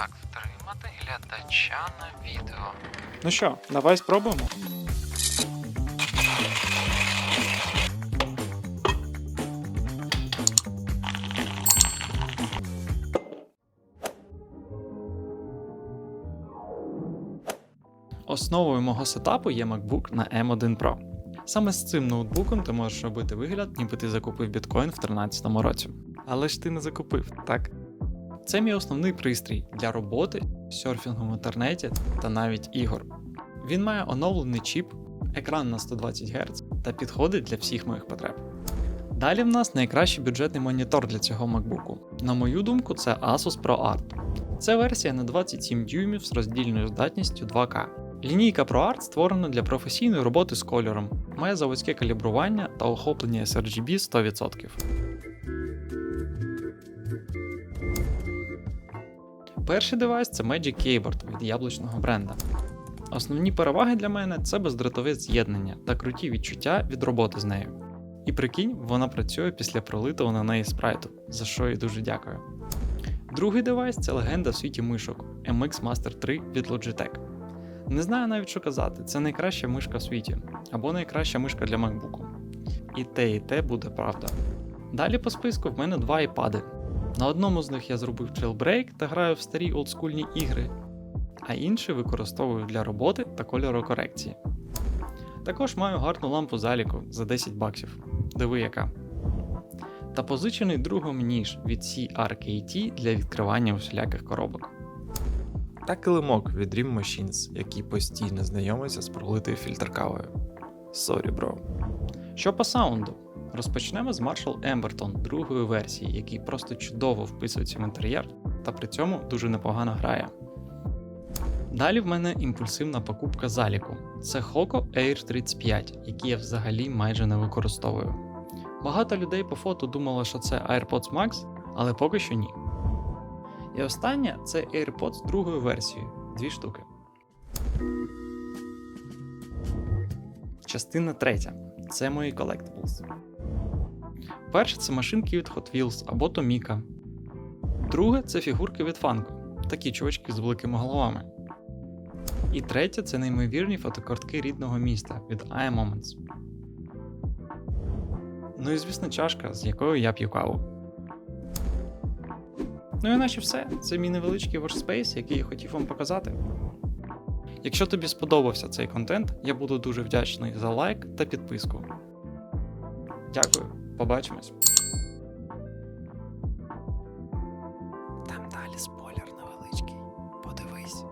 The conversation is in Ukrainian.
Як втримати глядача на відео? Ну що, давай спробуємо. Основою мого сетапу є MacBook на M1 Pro. Саме з цим ноутбуком ти можеш робити вигляд, ніби ти закупив біткоін в 2013 році. Але ж ти не закупив, так? Це мій основний пристрій для роботи, серфінгу в інтернеті та навіть ігор. Він має оновлений чіп, екран на 120 Гц та підходить для всіх моїх потреб. Далі в нас найкращий бюджетний монітор для цього MacBook. На мою думку, це Asus ProArt. Це версія на 27 дюймів з роздільною здатністю 2К. Лінійка ProArt створена для професійної роботи з кольором, має заводське калібрування та охоплення sRGB 100%. Перший девайс це Magic Keyboard від яблучного бренда. Основні переваги для мене це бездротове з'єднання та круті відчуття від роботи з нею. І прикинь, вона працює після пролитого на неї спрайту, за що їй дуже дякую. Другий девайс це легенда в світі мишок MX Master 3 від Logitech. Не знаю навіть що казати, це найкраща мишка в світі, або найкраща мишка для MacBook. І те, і те буде правда. Далі по списку в мене два iPad. На одному з них я зробив jailbreak та граю в старі олдскульні ігри, а інший використовую для роботи та кольорокорекції. Також маю гарну лампу заліку за 10 баксів. Диви яка. Та позичений другом ніж від CRKT для відкривання усіляких коробок. Та килимок від Dream Machines, який постійно знайомиться з пролитою фільтр кавою. Сорі, бро. Що по саунду? Розпочнемо з Marshall Emberton другої версії, який просто чудово вписується в інтер'єр та при цьому дуже непогано грає. Далі в мене імпульсивна покупка заліку. Це Hoco Air 35, який я взагалі майже не використовую. Багато людей по фото думало, що це AirPods Max, але поки що ні. І останнє це AirPods другої версії, дві штуки. Частина третя це мої collectibles. Перше це машинки від Hot Wheels або Tomica. Друге це фігурки від Funko, такі чувачки з великими головами. І третє це неймовірні фотокартки рідного міста від iMoments. Ну і звісно, чашка, з якою я п'ю каву. Ну і наче все. Це мій невеличкий workspace, який я хотів вам показати. Якщо тобі сподобався цей контент, я буду дуже вдячний за лайк та підписку. Дякую, побачимось. Там далі спойлер невеличкий. Подивись.